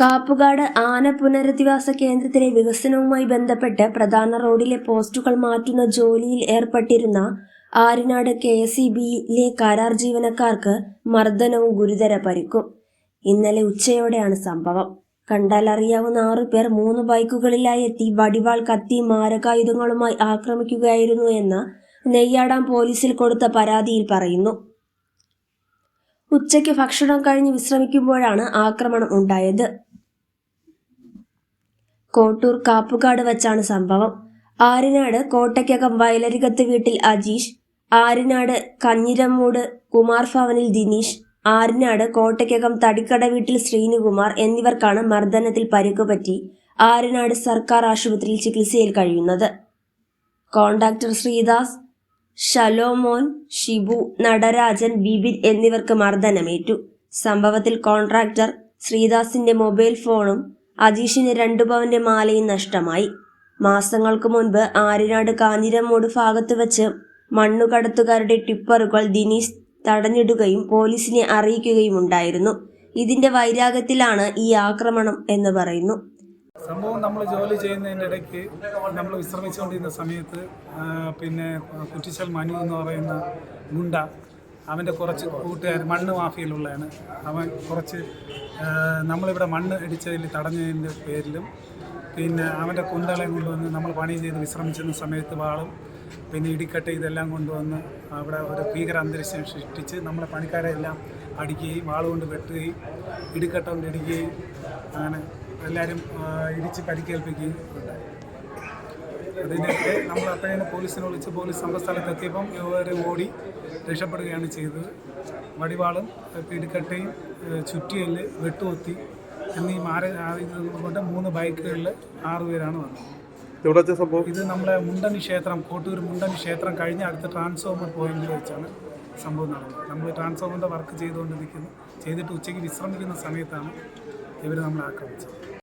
കാപ്പുകാട് ആന പുനരധിവാസ കേന്ദ്രത്തിലെ വികസനവുമായി ബന്ധപ്പെട്ട് പ്രധാന റോഡിലെ പോസ്റ്റുകൾ മാറ്റുന്ന ജോലിയിൽ ഏർപ്പെട്ടിരുന്ന ആര്യനാട് കെ എസ് ഇ ബിയിലെ കരാർ ജീവനക്കാർക്ക് മർദ്ദനവും ഗുരുതര പരിക്കും. ഇന്നലെ ഉച്ചയോടെയാണ് സംഭവം. കണ്ടാൽ അറിയാവുന്ന ആറു പേർ മൂന്ന് ബൈക്കുകളിലായി എത്തി വടിവാൾ കത്തി മാരകായുധങ്ങളുമായി ആക്രമിക്കുകയായിരുന്നു എന്ന് നെയ്യാടാം പോലീസിൽ കൊടുത്ത പരാതിയിൽ പറയുന്നു. ഉച്ചയ്ക്ക് ഭക്ഷണം കഴിഞ്ഞ് വിശ്രമിക്കുമ്പോഴാണ് ആക്രമണം ഉണ്ടായത്. കോട്ടൂർ കാപ്പുകാട് വച്ചാണ് സംഭവം. ആരിനാട് കോട്ടയ്ക്കകം വയലരികത്ത് വീട്ടിൽ അജീഷ് ആരിനാട് കഞ്ഞിരമ്മൂട് കുമാർ ഭവനിൽ ദിനീഷ് ആരിനാട് കോട്ടയ്ക്കകം തടിക്കട വീട്ടിൽ ശ്രീനുകുമാർ എന്നിവർക്കാണ് മർദ്ദനത്തിൽ പരുക്കുപറ്റി ആരിനാട് സർക്കാർ ആശുപത്രിയിൽ ചികിത്സയിൽ കഴിയുന്നത്. കോണ്ടാക്ടർ ശ്രീദാസ് ഷലോമോൻ ഷിബു നടരാജൻ ബിബിൻ എന്നിവർക്ക് മർദ്ദനമേറ്റു. സംഭവത്തിൽ കോൺട്രാക്ടർ ശ്രീദാസിന്റെ മൊബൈൽ ഫോണും അജീഷിന് രണ്ടു പവന്റെ മാലയും നഷ്ടമായി. മാസങ്ങൾക്ക് മുൻപ് ആര്യനാട് കാഞ്ഞിരമൂട് ഭാഗത്ത് വെച്ച് മണ്ണുകടത്തുകാരുടെ ടിപ്പറുകൾ ദിനീഷ് തടഞ്ഞിടുകയും പോലീസിനെ അറിയിക്കുകയും ഉണ്ടായിരുന്നു. ഇതിന്റെ വൈരാഗ്യത്തിലാണ് ഈ ആക്രമണം എന്ന് പറയുന്നു. സംഭവം നമ്മൾ ജോലി ചെയ്യുന്നതിന്റെ ഇടയ്ക്ക് നമ്മൾ വിശ്രമിച്ചുകൊണ്ടിരുന്ന സമയത്ത് പിന്നെ കുറ്റിച്ചൽ മനു എന്ന് പറയുന്ന ഗുണ്ട അവന്റെ കുറച്ച് കൂട്ടുകാർ മണ്ണ് മാഫിയിലുള്ളതാണ് അവൻ കുറച്ച് നമ്മളിവിടെ മണ്ണ് ഇടിച്ചതിൽ തടഞ്ഞതിന്റെ പേരിലും പിന്നെ അവന്റെ കുന്തളെ കൊണ്ടുവന്ന് നമ്മൾ പണി ചെയ്ത് വിശ്രമിച്ചിരുന്ന സമയത്ത് വാളും പിന്നെ ഇടിക്കട്ട് ഇതെല്ലാം കൊണ്ടുവന്ന് അവിടെ ഒരു ഭീകര അന്തരീക്ഷം സൃഷ്ടിച്ച് നമ്മളെ പണിക്കാരെ എല്ലാം അടിക്കുകയും വാളുകൊണ്ട് വെട്ടുകയും ഇടിക്കട്ട കൊണ്ട് ഇടിക്കുകയും അങ്ങനെ എല്ലാവരും ഇടിച്ച് പരിക്കേൽപ്പിക്കുകയും അതിനൊക്കെ നമ്മൾ അപ്പോഴേ പോലീസിനെ വിളിച്ച് പോലീസ് സംഭവസ്ഥലത്ത് എത്തിയപ്പം ഇവർ ഓടി രക്ഷപ്പെടുകയാണ് ചെയ്തത്. വടിവാളും പിടിക്കട്ടയും ചുറ്റിയൽ വെട്ടുകൊത്തി എന്നീ മാര കൊണ്ട് മൂന്ന് ബൈക്കുകളിൽ ആറുപേരാണ് വന്നത്. എവിടെ വെച്ച സംഭവം? ഇത് നമ്മളെ മുണ്ടനി ക്ഷേത്രം കോട്ടൂർ മുണ്ടനി ക്ഷേത്രം കഴിഞ്ഞ് അടുത്ത ട്രാൻസ്ഫോമർ പോയിന്റിൽ വെച്ചാണ് സംഭവം നടന്നത്. നമ്മൾ ട്രാൻസ്ഫോമറിന്റെ വർക്ക് ചെയ്തുകൊണ്ടിരിക്കുന്നു. ചെയ്തിട്ട് ഉച്ചയ്ക്ക് വിശ്രമിക്കുന്ന സമയത്താണ് ഇവർ നമ്മളെ ആക്രമിച്ചത്.